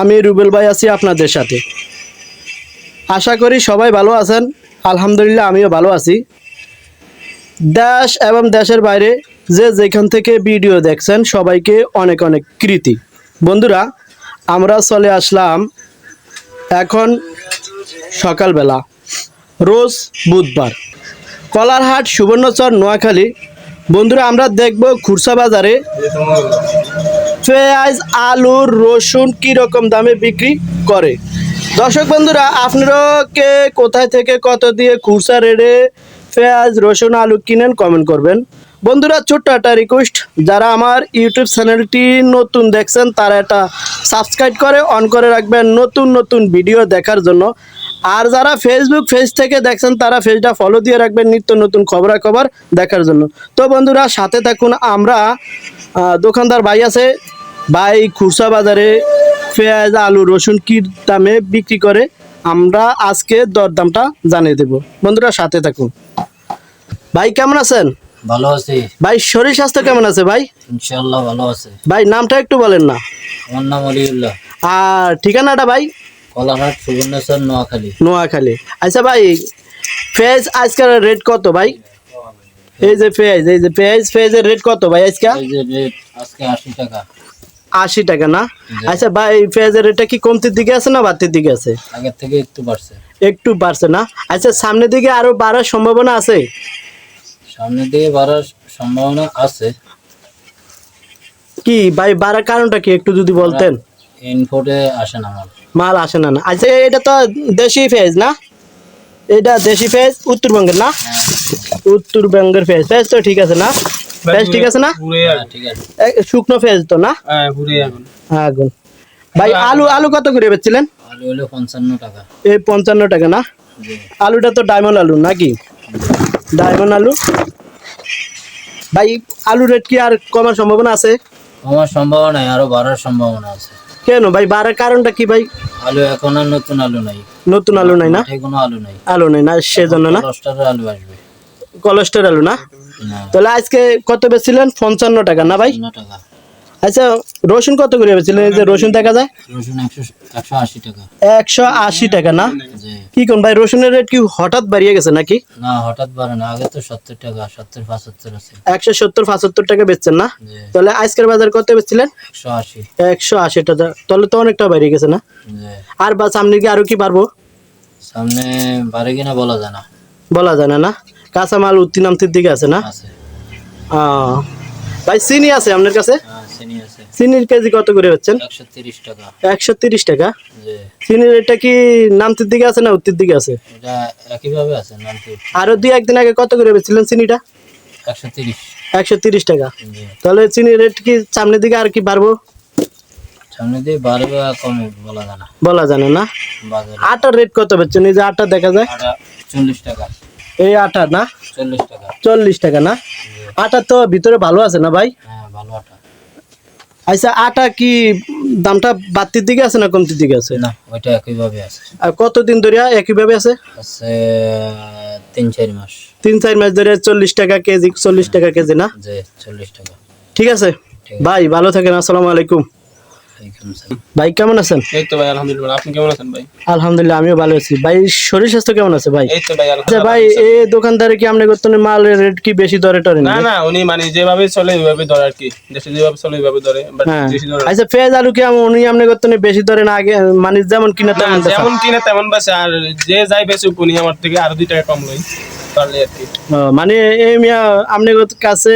আমি রুবেল ভাই আছি আপনাদের সাথে। আশা করি সবাই ভালো আছেন। আলহামদুলিল্লাহ আমিও ভালো আছি। দেশ এবং দেশের বাইরে যে যেখান থেকে ভিডিও দেখছেন সবাইকে অনেক অনেক কৃতি। বন্ধুরা, আমরা চলে আসলাম এখন সকালবেলা, রোজ বুধবার। কলারহাট সুবর্ণচর নোয়াখালী। বন্ধুরা, আমরা দেখব খুরসা বাজারে পেঁয়াজ, আলু, রসুন কি রকম দামে বিক্রি করে? দর্শক বন্ধুরা, আপনারা কে কোথায় থেকে কত দিয়ে খুরসা রেডে পেঁয়াজ, রসুন, আলু কিনেন কমেন্ট করবেন। বন্ধুরা, ছোট্ট একটা রিকোয়েস্ট যারা আমার ইউটিউব চ্যানেলটি নতুন দেখছেন, তারা এটা সাবস্ক্রাইব করে অন করে রাখবেন নতুন নতুন ভিডিও দেখার জন্য। আর যারা ফেসবুক পেজ থেকে দেখছেন তারা পেজটা ফলো দিয়ে রাখবেন নিত্য নতুন খবরাখবর দেখার জন্য। তো বন্ধুরা সাথে থাকুন আমরা। দোকানদার ভাই আছে ভাই খুরসা বাজারে পেঁয়াজ আলু রসুন কি দামে বিক্রি করে আমরা আজকে দরদামটা জানিয়ে দেব। বন্ধুরা সাথে থাকুন। ভাই কেমন আছেন? ভালো আছি। ভাই শরীর স্বাস্থ্য কেমন আছে ভাই? ইনশাল্লাহ ভালো আছে। ভাই নামটা একটু বলেন না। আমার নাম অলিউল্লাহ। আর ঠিকানাটা ভাই? কলারহাট সুবর্ণেশ্বর নোয়াখালী। নোয়াখালী। আচ্ছা ভাই পেঁয়াজ আজকের রেট কত ভাই? এই যে পেঁয়াজ এই যে পেঁয়াজ পেঁয়াজের রেট কত ভাই আজকে? আশি টাকা। আশি টাকা না? আচ্ছা ভাই পেঁয়াজের রেটটা কি কমতির দিকে আছে না বাড়তির দিকে আছে? আগের থেকে একটু বাড়ছে। একটু বাড়ছে না? আচ্ছা সামনের দিকে আরও বাড়ার সম্ভাবনা আছে? সামনের দিকে বাড়ার সম্ভাবনা আছে। কি ভাই বাড়ার কারণটা কি একটু যদি বলতেন? ইনফোর্টে আসে না মাল মাল আসে না না। আচ্ছা এটা তো দেশি পেঁয়াজ না? এটা দেশি পেঁয়াজ উত্তরবঙ্গের না? উত্তরবঙ্গের পেঁয়াজ পেঁয়াজ তো ঠিক আছে না? পেঁয়াজ ঠিক আছে না? হ্যাঁ, ঠিক আছে। এ, শুকনো পেঁয়াজ তো না? আগুন। ভাই আলু আলু কত করে বেচছিলেন? পঞ্চান্ন টাকা। এই পঞ্চান্ন টাকা না? আলুটা তো ডায়মন্ড আলু নাকি? ডায়মন্ড আলু? ভাই আলু রেট কি আর কমার সম্ভাবনা আছে? আমার সম্ভাবনা আরও বাড়ার সম্ভাবনা আছে। কেন ভাই? বাড়ার কারণটা কি ভাই? আলু এখন আর নতুন আলু নাই। নতুন আলু নাই না? কোনো আলু নাই। আলু নাই না সেজন্য না? আলু আসবে। কলেস্টার আলু না? না। তাহলে আজকে কত বেছিলেন পঞ্চান্ন টাকা না ভাই? টাকা। আচ্ছা রসুন কত করে এই যে রসুন দেখা যায়? রসুন একশো আশি টাকা। একশো আশি টাকা না? কি কোন ভাই রসুনের রেট কি হঠাৎ বাড়িয়ে গেছে নাকি? না হঠাৎ বাড়ে না আগে তো সত্তর টাকা সত্তর পঁচাত্তর আছে। একশো সত্তর পঁচাত্তর টাকা বেচছেন না? তাহলে আজকের বাজার কত বেচছিলেন? একশো আশি। একশো আশি টাকা। তাহলে তো অনেকটা বাড়িয়ে গেছে না? আর বা সামনে কি আরও কি পারব সামনে বাড়ে কিনা বলা যায় না। বলা যায় না না? কাঁচা মাল উত্তি নামতির দিকে আছে। না ভাই চিনি আছে আপনার কাছে? চিনির কেজি কত করে হচ্ছেন? একশো তিরিশ টাকা। চিনির রেটটা কি নামতির দিকে আছে না উত্তির দিকে আছে? এটা আরও দুই একদিন আগে কত করে বেচছিলেন চিনিটা? একশো তিরিশ। টাকা। তাহলে চিনির রেট কি সামনের দিকে আর কি বাড়বো? বলা জানে না। আটার রেট কত বেচছেন? এই যে আটা দেখা যায়। চল্লিশ টাকা। এই আটা না? চল্লিশ টাকা। চল্লিশ টাকা না? আটা তো ভিতরে ভালো আছে না ভাই? হ্যাঁ। আচ্ছা আটা কি দামটা বাড়তির দিকে আছে না কমতির দিকে আছে? না ওইটা একইভাবে আছে। আর কতদিন ধরে একইভাবে আছে? আছে তিন চার মাস। তিন চার মাস ধরে চল্লিশ টাকা কেজি চল্লিশ টাকা কেজি না? চল্লিশ টাকা। ঠিক আছে। ভাই ভালো থাকেন আসসালামু আলাইকুম। ভাই কেমন আছেন? এই তো ভাই আলহামদুলিল্লাহ আপনি কেমন আছেন ভাই? আলহামদুলিল্লাহ আমিও ভালো আছি। ভাই শরীর স্বাস্থ্য কেমন আছে ভাই? এই তো ভাই আচ্ছা আলহামদুলিল্লাহ ভাই এই দোকানদারে কি আপনি করতেন মালের রেট কি বেশি দরে টরে না না উনি মানে যেভাবে চলে ওইভাবে ধরে আর কি। দেশে যেভাবে চলে ওইভাবে ধরে বাট হ্যাঁ। আচ্ছা পেঁয়াজ আলু কি উনি আপনি করতেন বেশি ধরে না আগে মানে যেমন কিনা তেমন যেমন কিনে তেমন বাসে আর যে যাই বেশি উনি আমার থেকে আরও দুই টাকা কম লই। পারলে আর কি। মানে এই মিয়া আপনার কাছে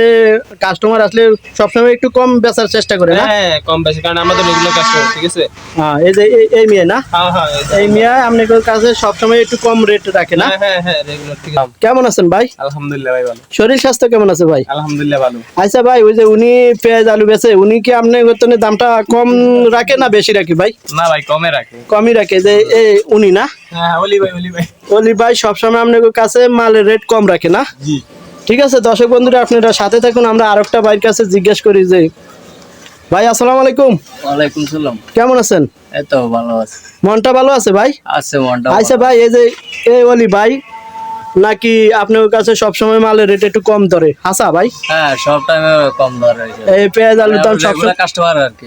কাস্টমার আসলে সবসময় একটু কম বেচার চেষ্টা করে হ্যাঁ কম বেশি কারণ আমাদের রেগুলার কাস্টমার ঠিক আছে? হ্যাঁ এই যে এই- মিয়া না? হ্যাঁ হ্যাঁ এই মিয়া আপনার কাছে সবসময় একটু কম রেট রাখে না? হ্যাঁ হ্যাঁ হ্যাঁ রেগুলার ঠিক আছে। কেমন আছেন ভাই? আলহামদুলিল্লাহ ভাই ভালো। শরীর স্বাস্থ্য কেমন আছে ভাই? আলহামদুলিল্লাহ ভালো। আচ্ছা ভাই ওই যে উনি পেঁয়াজ আলু বেচে উনি কি আপনার দামটা কম রাখে না বেশি রাখি ভাই? না ভাই কমে রাখে। কমই রাখে যে এই উনি না? হ্যাঁ ভাই ভাই অলি ভাই সবসময় আপনার কাছে মালের রেট কম রাখে না? জি। ঠিক আছে দর্শক বন্ধুরা আপনারা সাথে থাকুন আমরা আরেকটা ভাইয়ের কাছে জিজ্ঞেস করি যে ভাই আসসালামু আলাইকুম। ওয়ালাইকুম সালাম। কেমন আছেন? এই তো ভালো আছে। মনটা ভালো আছে ভাই? আছে মনটা আচ্ছা ভাই এই যে এই অলি ভাই নাকি আপনার কাছে সবসময় মালের রেট একটু কম ধরে? হাসা ভাই? হ্যাঁ সব টাইমে কম ধরে। এই পেঁয়াজ আলুর দাম সবসময় কাস্টমার আর কি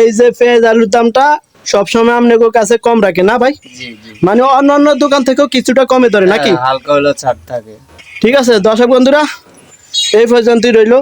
এই যে পেঁয়াজ আলুর দামটা সবসময় আপনাদের কাছে কম রাখে না ভাই? মানে অন্য অন্য দোকান থেকেও কিছুটা কমে ধরে নাকি? হ্যাঁ, হালকা হলো ছাড় থাকে। ঠিক আছে দর্শক বন্ধুরা এই পর্যন্তই রইল।